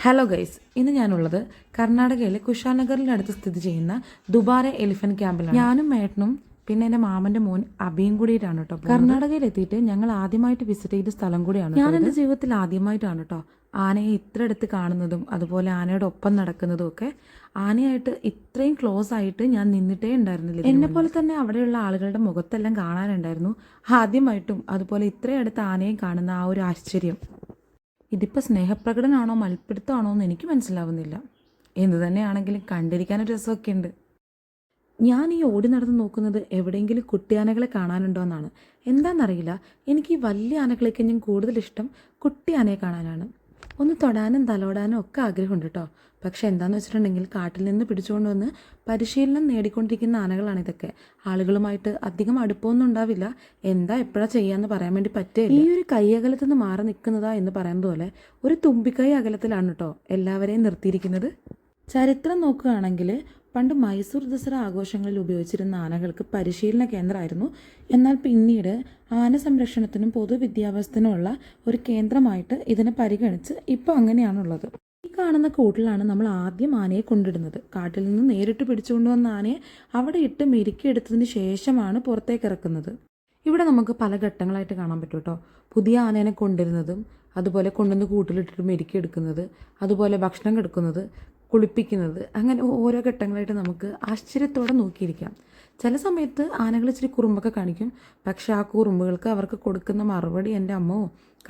Hello guys ഇന്ന് ഞാനുള്ളത് കർണാടകയിലെ കുഷാനഗറിനടുത്ത് സ്ഥിതി ചെയ്യുന്ന ദുബാര എലിഫന്റ് ക്യാമ്പിലാണ് ഞാനും മേട്ടനും പിന്നെ എന്റെ മാമന്റെ മോൻ അബിയും കൂടിയിട്ടാണ് കേട്ടോ കർണാടകയിൽ എത്തിയിട്ട് ഞങ്ങൾ ആദ്യമായിട്ട് വിസിറ്റ് ചെയ്ത സ്ഥലം കൂടിയാണ് ഞാൻ എന്റെ ജീവിതത്തിൽ ആദ്യമായിട്ടാണ് കേട്ടോ ആനയെ ഇത്ര അടുത്ത് കാണുന്നതും അതുപോലെ ആനയുടെ ഒപ്പം നടക്കുന്നതും ഒക്കെ. ആനയായിട്ട് ഇത്രയും ക്ലോസ് ആയിട്ട് ഞാൻ നിന്നിട്ടേ ഉണ്ടായിരുന്നില്ല എന്നെ പോലെ തന്നെ അവിടെയുള്ള ആളുകളുടെ മുഖത്തെല്ലാം കാണാനുണ്ടായിരുന്നു. ആദ്യമായിട്ടും അതുപോലെ ഇത്രയും അടുത്ത് ആനയെ കാണുന്ന ആ ഒരു ആശ്ചര്യം. ഇതിപ്പോൾ സ്നേഹപ്രകടനാണോ മൽപ്പിടുത്തമാണോ എന്ന് എനിക്ക് മനസ്സിലാവുന്നില്ല. എന്തു തന്നെയാണെങ്കിലും കണ്ടിരിക്കാനൊരു രസമൊക്കെ ഉണ്ട് ഞാൻ ഈ ഓടി നടന്ന് നോക്കുന്നത് എവിടെയെങ്കിലും കുട്ടിയാനകളെ കാണാനുണ്ടോ എന്നാണ്. എന്താണെന്നറിയില്ല എനിക്ക് ഈ വലിയ ആനകളേക്കഞ്ഞും കൂടുതൽ ഇഷ്ടം കുട്ടിയാനയെ കാണാനാണ്. ഒന്ന് തൊടാനും തലോടാനും ഒക്കെ ആഗ്രഹമുണ്ട് കേട്ടോ പക്ഷെ എന്താണെന്ന് വെച്ചിട്ടുണ്ടെങ്കിൽ കാട്ടിൽ നിന്ന് പിടിച്ചുകൊണ്ട് വന്ന് പരിശീലനം നേടിക്കൊണ്ടിരിക്കുന്ന ആനകളാണ് ഇതൊക്കെ. ആളുകളുമായിട്ട് അധികം അടുപ്പമൊന്നും ഉണ്ടാവില്ല. എന്താ എപ്പോഴാ ചെയ്യാന്ന് പറയാൻ വേണ്ടി പറ്റില്ല ഈ ഒരു കൈ അകലത്തിൽ നിന്ന് മാറി നിൽക്കുന്നതാ എന്ന് പറയുന്നത് പോലെ ഒരു തുമ്പിക്കൈ അകലത്തിലാണ് കേട്ടോ എല്ലാവരെയും നിർത്തിയിരിക്കുന്നത്. ചരിത്രം നോക്കുകയാണെങ്കിൽ പണ്ട് മൈസൂർ ദസറ ആഘോഷങ്ങളിൽ ഉപയോഗിച്ചിരുന്ന ആനകൾക്ക് പരിശീലന കേന്ദ്രമായിരുന്നു. എന്നാൽ പിന്നീട് ആന സംരക്ഷണത്തിനും പൊതുവിദ്യാഭ്യാസത്തിനുമുള്ള ഒരു കേന്ദ്രമായിട്ട് ഇതിനെ പരിഗണിച്ച് ഇപ്പോൾ അങ്ങനെയാണുള്ളത്. ഈ കാണുന്ന കൂട്ടിലാണ് നമ്മൾ ആദ്യം ആനയെ കൊണ്ടിടുന്നത്. കാട്ടിൽ നിന്ന് നേരിട്ട് പിടിച്ചുകൊണ്ടുവന്ന ആനയെ അവിടെ ഇട്ട് മെരുക്കിയെടുത്തതിന് ശേഷമാണ് പുറത്തേക്ക് ഇറക്കുന്നത്. ഇവിടെ നമുക്ക് പല ഘട്ടങ്ങളായിട്ട് കാണാൻ പറ്റും കേട്ടോ. പുതിയ ആനേനെ കൊണ്ടിരുന്നതും അതുപോലെ കൊണ്ടുവന്ന് കൂട്ടിലിട്ടിട്ട് മെരുക്കിയെടുക്കുന്നത് അതുപോലെ ഭക്ഷണം കൊടുക്കുന്നത് കുളിപ്പിക്കുന്നത്. അങ്ങനെ ഓരോ ഘട്ടങ്ങളായിട്ട് നമുക്ക് ആശ്ചര്യത്തോടെ നോക്കിയിരിക്കാം. ചില സമയത്ത് ആനകൾ ഇച്ചിരി കുറുമ്പൊക്കെ കാണിക്കും. പക്ഷേ ആ കുറുമ്പുകൾക്ക് അവർക്ക് കൊടുക്കുന്ന മറുപടി എന്റെ അമ്മോ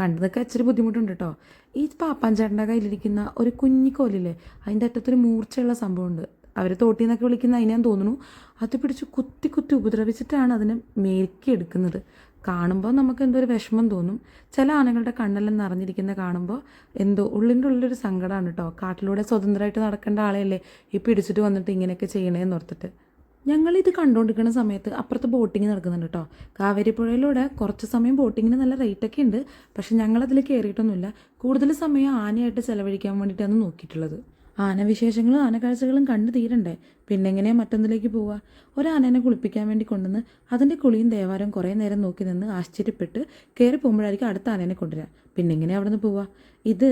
കണ്ടതൊക്കെ ഇച്ചിരി ബുദ്ധിമുട്ടുണ്ട് കേട്ടോ ഈ പാപ്പാഞ്ചേട്ടന്റെ കയ്യിലിരിക്കുന്ന ഒരു കുഞ്ഞിക്കോലില്ലേ അതിന്റെ അറ്റത്തൊരു മൂർച്ചയുള്ള സംഭവമുണ്ട്. അവർ തോട്ടി എന്നൊക്കെ വിളിക്കുന്ന അതിനെ തോന്നുന്നു. അത് പിടിച്ച് കുത്തി കുത്തി ഉപദ്രവിച്ചിട്ടാണ് അതിനെ മേക്കിയെടുക്കുന്നത് കാണുമ്പോൾ നമുക്ക് എന്തോ ഒരു വിഷമം തോന്നും. ചില ആനകളുടെ കണ്ണെല്ലാം നിറഞ്ഞിരിക്കുന്ന കാണുമ്പോൾ എന്തോ ഉള്ളിന്റെ ഉള്ളിലൊരു സങ്കടമാണ് കേട്ടോ. കാട്ടിലൂടെ സ്വതന്ത്രമായിട്ട് നടക്കേണ്ട ആളെയല്ലേ ഈ പിടിച്ചിട്ട് വന്നിട്ട് ഇങ്ങനെയൊക്കെ ചെയ്യണേന്ന് ഓർത്തിട്ട്. ഞങ്ങളിത് കണ്ടുകൊണ്ടിരിക്കുന്ന സമയത്ത് അപ്പുറത്ത് ബോട്ടിങ് നടക്കുന്നുണ്ട് കേട്ടോ. കാവേരി പുഴയിലൂടെ കുറച്ച് സമയം ബോട്ടിങ്ങിന് നല്ല റേറ്റൊക്കെ ഉണ്ട്. പക്ഷെ ഞങ്ങളതിൽ കയറിയിട്ടൊന്നുമില്ല. കൂടുതൽ സമയം ആനയായിട്ട് ചിലവഴിക്കാൻ വേണ്ടിയിട്ടാണ് നോക്കിയിട്ടുള്ളത്. ആനവിശേഷങ്ങളും ആനക്കാഴ്ചകളും കണ്ടു തീരണ്ടേ. പിന്നെ എങ്ങനെയാ മറ്റൊന്നിലേക്ക് പോവുക ഒരാനേനെ കുളിപ്പിക്കാൻ വേണ്ടി കൊണ്ടുവന്ന് അതിന്റെ കുളിയും ദേവാരം കുറേ നേരം നോക്കി നിന്ന് ആശ്ചര്യപ്പെട്ട് കയറി പോകുമ്പോഴായിരിക്കും അടുത്ത ആനേനെ കൊണ്ടുവരിക പിന്നെ എങ്ങനെയാ അവിടെ നിന്ന് പോവുക ഇത്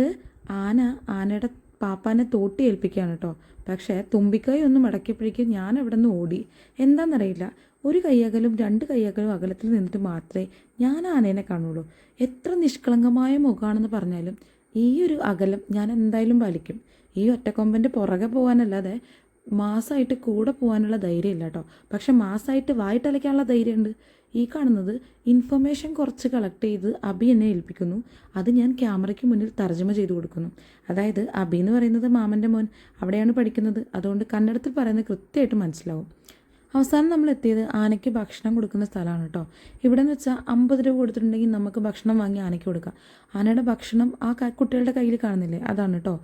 ആന ആനയുടെ പാപ്പാനെ തോട്ടി ഏൽപ്പിക്കുകയാണ് കേട്ടോ. പക്ഷേ തുമ്പിക്കൈ ഒന്നും മടക്കിയപ്പോഴേക്കും ഞാൻ അവിടെ നിന്ന് ഓടി. എന്താണെന്നറിയില്ല ഒരു കൈയകലും രണ്ട് കൈയകലും അകലത്തിൽ നിന്നിട്ട് മാത്രമേ ഞാൻ ആനേനെ കാണുള്ളൂ. എത്ര നിഷ്കളങ്കമായ മുഖമാണെന്ന് പറഞ്ഞാലും ഈ ഒരു അകലം ഞാൻ എന്തായാലും പാലിക്കും. ഈ ഒറ്റക്കൊമ്പന്റെ പുറകെ പോകാനല്ലാതെ മാസമായിട്ട് കൂടെ പോകാനുള്ള ധൈര്യം ഇല്ല കേട്ടോ. പക്ഷെ മാസമായിട്ട് വായിട്ടലയ്ക്കാനുള്ള ധൈര്യമുണ്ട്. ഈ കാണുന്നത് ഇൻഫർമേഷൻ കുറച്ച് കളക്ട് ചെയ്ത് അബി എന്നെ ഏൽപ്പിക്കുന്നു. അത് ഞാൻ ക്യാമറയ്ക്ക് മുന്നിൽ തർജമ ചെയ്തു കൊടുക്കുന്നു. അതായത് അബി എന്ന് പറയുന്നത് മാമന്റെ മോൻ. അവിടെയാണ് പഠിക്കുന്നത്. അതുകൊണ്ട് കന്നഡത്തിൽ പറയുന്നത് കൃത്യമായിട്ട് മനസ്സിലാവും. അവസാനം നമ്മൾ എത്തിയത് ആനയ്ക്ക് ഭക്ഷണം കൊടുക്കുന്ന സ്ഥലമാണ് കേട്ടോ. ഇവിടെ എന്ന് വെച്ചാൽ അമ്പത് രൂപ കൊടുത്തിട്ടുണ്ടെങ്കിൽ നമുക്ക് ഭക്ഷണം വാങ്ങി ആനയ്ക്ക് കൊടുക്കാം. ആനയുടെ ഭക്ഷണം ആ കുട്ടികളുടെ കയ്യിൽ കാണുന്നില്ലേ? അതാണ് കേട്ടോ.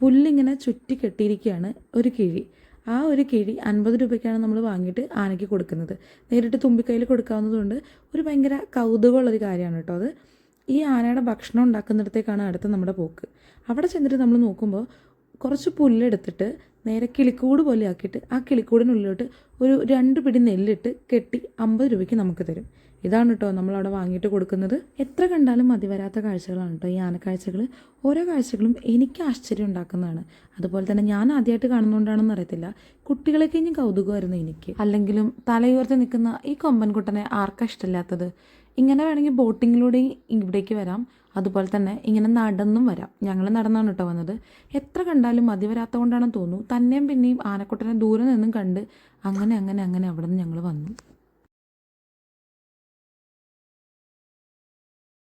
പുല്ലിങ്ങനെ ചുറ്റി കെട്ടിയിരിക്കുകയാണ് ഒരു കിഴി. ആ ഒരു കിഴി അൻപത് രൂപയ്ക്കാണ് നമ്മൾ വാങ്ങിയിട്ട് ആനയ്ക്ക് കൊടുക്കുന്നത്. നേരിട്ട് തുമ്പിക്കൈയിൽ കൊടുക്കാവുന്നതുകൊണ്ട് ഒരു ഭയങ്കര കൗതുകമുള്ളൊരു കാര്യമാണ് കേട്ടോ അത്. ഈ ആനയുടെ ഭക്ഷണം ഉണ്ടാക്കുന്നിടത്തേക്കാണ് അടുത്ത നമ്മുടെ പോക്ക്. അവിടെ ചെന്നിട്ട് നമ്മൾ നോക്കുമ്പോൾ കുറച്ച് പുല്ലെടുത്തിട്ട് നേരെ കിളിക്കൂട് പോലെ ആക്കിയിട്ട് ആ കിളിക്കൂടിനുള്ളിലോട്ട് ഒരു രണ്ട് പിടി നെല്ലിട്ട് കെട്ടി അമ്പത് രൂപയ്ക്ക് നമുക്ക് തരും. ഇതാണ് കേട്ടോ നമ്മളവിടെ വാങ്ങിയിട്ട് കൊടുക്കുന്നത്. എത്ര കണ്ടാലും മതി വരാത്ത കാഴ്ചകളാണ് കേട്ടോ ഈ ആനക്കാഴ്ചകൾ. ഓരോ കാഴ്ചകളും എനിക്ക് ആശ്ചര്യം ഉണ്ടാക്കുന്നതാണ്. അതുപോലെ തന്നെ ഞാൻ ആദ്യമായിട്ട് കാണുന്നതുകൊണ്ടാണെന്ന് അറിയത്തില്ല. കുട്ടികളെ കഴിഞ്ഞ് കൗതുകമായിരുന്നു എനിക്ക്. അല്ലെങ്കിലും തലയുയർത്തി നിൽക്കുന്ന ഈ കൊമ്പൻകുട്ടനെ ആർക്കാ ഇഷ്ടമില്ലാത്തത്? ഇങ്ങനെ വേണമെങ്കിൽ ബോട്ടിങ്ങിലൂടെ ഇവിടേക്ക് വരാം. അതുപോലെ തന്നെ ഇങ്ങനെ നടന്നും വരാം. ഞങ്ങൾ നടന്നാണ് കേട്ടോ വന്നത്. എത്ര കണ്ടാലും മതി വരാത്ത കൊണ്ടാണെന്ന് തോന്നുന്നു. തന്നെയും പിന്നെയും ആനക്കുട്ടനെ ദൂരെ നിന്നും കണ്ട് അങ്ങനെ അങ്ങനെ അങ്ങനെ അവിടെ നിന്ന് ഞങ്ങൾ വന്നു.